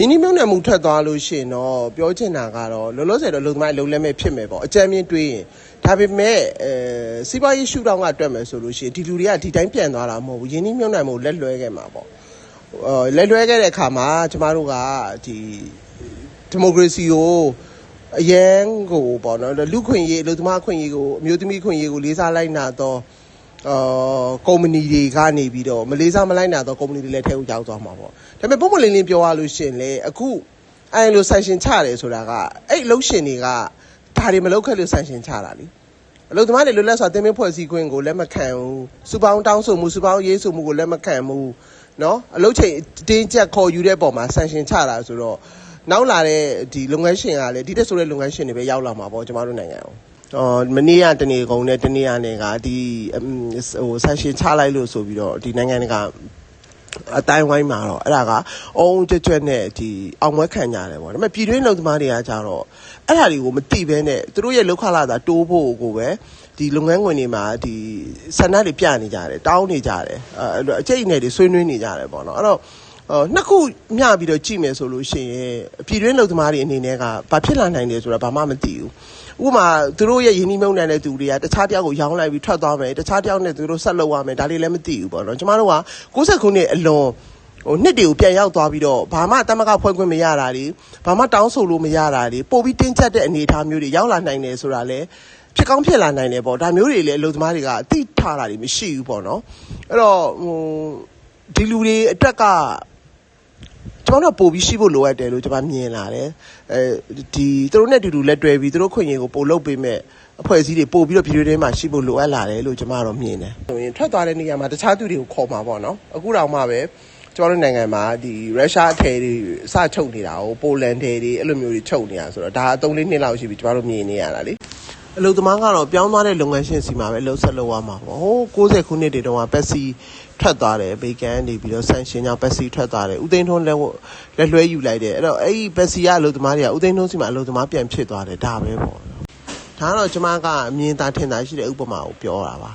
ရင်းနှီးမြှုပ်နှံမှုထွက်သွားလို့ရှိရင်တော့ပြောချင်တာကတော့လောလောဆယ်တော့လုံသမားအလုံးလက်မဲ့ဖြစ်မယ်ပေါ့အကြမ်းမြင့်တွေးရင်ဒါပေမဲ့အဲစီးပွားရေးရှုထောင့်ကတွက်မယ်ဆိုလို့ရှိရင်ဒီလူတွေကဒီတိုင်းပြန်သွားတာမဟုတ်ဘူးရင်းနှီးမြှုပ်နှံမှုလက်လွဲခဲ့မှာပေါ့အဲလက်လွဲခဲ့တဲ့အခါမှာကျမတို့ကဒီဒီမိုကရေစီကိုအရန်ကိုပေါ့နော်လူခွင့်ရေးလူသမားခွင့်ရေးကိုအမျိုးသမီးခွင့်ရေးကိုလေးစားလိုက်နာတော့ အာကုမ္ပဏီတွေကနေပြီးတော့မလေးစားမလိုက်နာတော့ကုမ္ပဏီတွေလည်းထဲကိုရောက်သွားမှာပေါ့ဒါပေမဲ့ပုံမလင်းလင်းပြောရလို့ရှိရင်လေအခုအဲလိုဆန်ရှင်ချတယ်ဆိုတာကအဲ့အလုပ်ရှင်တွေကဒါတွေမလုပ်ခဲ့လို့ဆန်ရှင်ချတာလीအလုပ်သမားတွေလွတ်လပ်စွာတင်ပင်းဖွဲ့စည်းခွင့်ကိုလက်မခံဘူးစူပေါင်းတောင်းဆိုမှုစူပေါင်းရေးဆိုမှုကိုလက်မခံဘူးเนาะအလုပ်ချိန်တင်းကျပ်ခေါ်ယူတဲ့ပုံမှာဆန်ရှင်ချတာဆိုတော့နောက်လာတဲ့ဒီလုပ်ငန်းရှင်ကလည်းဒီတက်ဆိုတဲ့လုပ်ငန်းရှင်တွေပဲရောက်လာမှာပေါ့ကျမတို့နိုင်ငံကို အော်မနေ့ကတနေ့ကုန်နဲ့တနေ့ကနေကဒီဟိုဆန်ရှင်ချလိုက်လို့ဆိုပြီးတော့ဒီနိုင်ငံကအတိုင်းဝိုင်းမှာတော့အဲ့ဒါကအုံကြွကြွနဲ့ဒီအောင်မွဲခံကြတယ်ပေါ့ဒါပေမဲ့ပြည်တွင်းလုံသမားတွေကကြတော့အဲ့ဒါတွေကိုမသိဘဲနဲ့သူတို့ရဲ့လောက်ခလာတာတိုးဖို့ကိုပဲဒီလုပ်ငန်းခွင်တွေမှာဒီဆန္ဒတွေပြနေကြတယ်တောင်းနေကြတယ်အဲအကျိတ်နဲ့တွေဆွေးနွေးနေကြတယ်ပေါ့နော်အဲ့တော့ အော်နှစ်ခုမျှပြီးတော့ကြည့်မယ်ဆိုလို့ရှိရင်ပြည်တွင်းလုံသမားတွေအနေနဲ့ကဘာဖြစ်လာနိုင်တယ်ဆိုတာဘာမှမသိဘူးဥပမာသူတို့ရဲ့ယင်းနှိမ့်မုံနိုင်တဲ့သူတွေကတခြားတယောက်ကိုရောင်းလိုက်ပြီးထွက်သွားမယ်တခြားတယောက်နဲ့သူတို့ဆက်လုပ်ရမယ်ဒါလေးလည်းမသိဘူးပေါ့နော်ကျမတို့က60ခုနှစ်အလွန်ဟိုနှစ်တွေကိုပြန်ရောက်သွားပြီးတော့ဘာမှတမကဖွဲ့ခွင့်မရတာတွေဘာမှတောင်းဆိုလို့မရတာတွေပို့ပြီးတင်းကျပ်တဲ့အနေအထားမျိုးတွေရောက်လာနိုင်တယ်ဆိုတာလည်းဖြစ်ကောင်းဖြစ်လာနိုင်တယ်ပေါ့ဒါမျိုးတွေလည်းအလုပ်သမားတွေကအသိထားတာတွေမရှိဘူးပေါ့နော်အဲ့တော့ဟိုဒီလူတွေအတွက်က ကျွန်တော်တို့ပို့ပြီးရှိဖို့လိုအပ်တယ်လို့ကျွန်မမြင်လာတယ်အဲဒီသူတို့နဲ့တူတူလက်တွဲပြီးသူတို့ခွင့်ရင်ကိုပို့လုပ်ပေးမဲ့အဖွဲ့အစည်းတွေပို့ပြီးတော့ပြည်တွင်းထဲမှာရှိဖို့လိုအပ်လာတယ်လို့ကျွန်မတော့မြင်တယ်ဆိုရင်ထွက်သွားတဲ့နေရာမှာတခြားသူတွေကိုခေါ်မှာပေါ့နော်အခုတောင်မှပဲကျွန်တော်တို့နိုင်ငံမှာဒီရုရှားအထည်တွေစချုပ်နေတာကိုပိုလန်ထည်တွေအဲ့လိုမျိုးတွေချုပ်နေတာဆိုတော့ဒါအသုံးလေးနှစ်လောက်ရှိပြီကျွန်တော်တို့မြင်နေရတာလေ အလုပ်သမားကတော့ပြောင်းသွားတဲ့လုပ်ငန်းရှင်စီမှာပဲလှုပ်ဆက်လုပ်ရမှာပေါ့ဟိုး60ခုနှစ်တွေတုန်းကပက်စီထွက်သွားတယ်ဘေကန်နေပြီးတော့ဆန်ရှင်ကြောင့်ပက်စီထွက်သွားတယ်ဥသိန်းထွန်းလက်လက်လွှဲယူလိုက်တယ်အဲ့တော့အဲ့ဒီပက်စီကအလုပ်သမားတွေကဥသိန်းထွန်းစီမှာအလုပ်သမားပြန်ဖြစ်သွားတယ်ဒါပဲပေါ့ဒါကတော့ကျွန်မကအမြင်သာထင်သာရှိတဲ့ဥပမာကိုပြောတာပါ